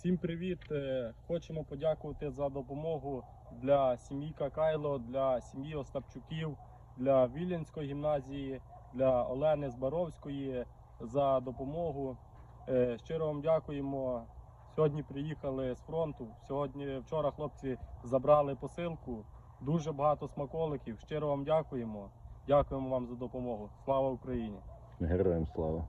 Всім привіт! Е, хочемо подякувати за допомогу для сім'ї Какайло, для сім'ї Остапчуків, для Вільянської гімназії, для Олени Збаровської за допомогу. Е, щиро вам дякуємо. Сьогодні приїхали з фронту. Сьогодні, вчора хлопці забрали посилку. Дуже багато смаколиків. Щиро вам дякуємо. Дякуємо вам за допомогу. Слава Україні! Героям слава.